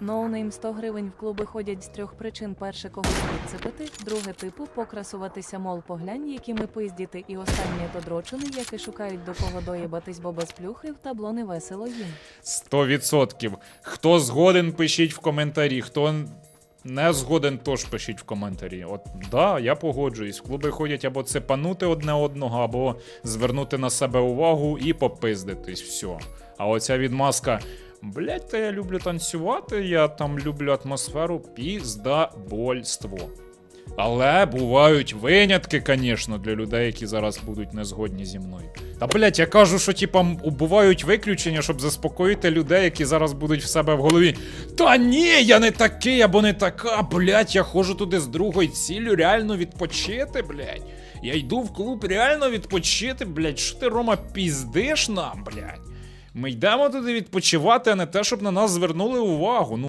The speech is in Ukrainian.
Ноунейм 100 гривень в клуби ходять з трьох причин. Перше когось підцепити, друге типу покрасуватися, мол, поглянь, якими пиздіти, і останнє то дрочини, які шукають до кого доїбатись, бо без плюхи в табло не весело їм. Сто відсотків. Хто згоден, пишіть в коментарі. Хто не згоден, теж пишіть в коментарі. От да, я погоджуюсь. В клуби ходять або цепанути одне одного, або звернути на себе увагу і попиздитись. Все. А оця відмазка. Блять, та я люблю танцювати, я там люблю атмосферу піздабольство. Але бувають винятки, звісно, для людей, які зараз будуть не згодні зі мною. Та блять, я кажу, що типа бувають виключення, щоб заспокоїти людей, які зараз будуть в себе в голові. Та ні, я не такий або не така, блять, я ходжу туди з другою ціллю реально відпочити, блять. Я йду в клуб реально відпочити, блять. Що ти, Рома, піздиш нам, блять? Ми йдемо туди відпочивати, а не те, щоб на нас звернули увагу. Ну,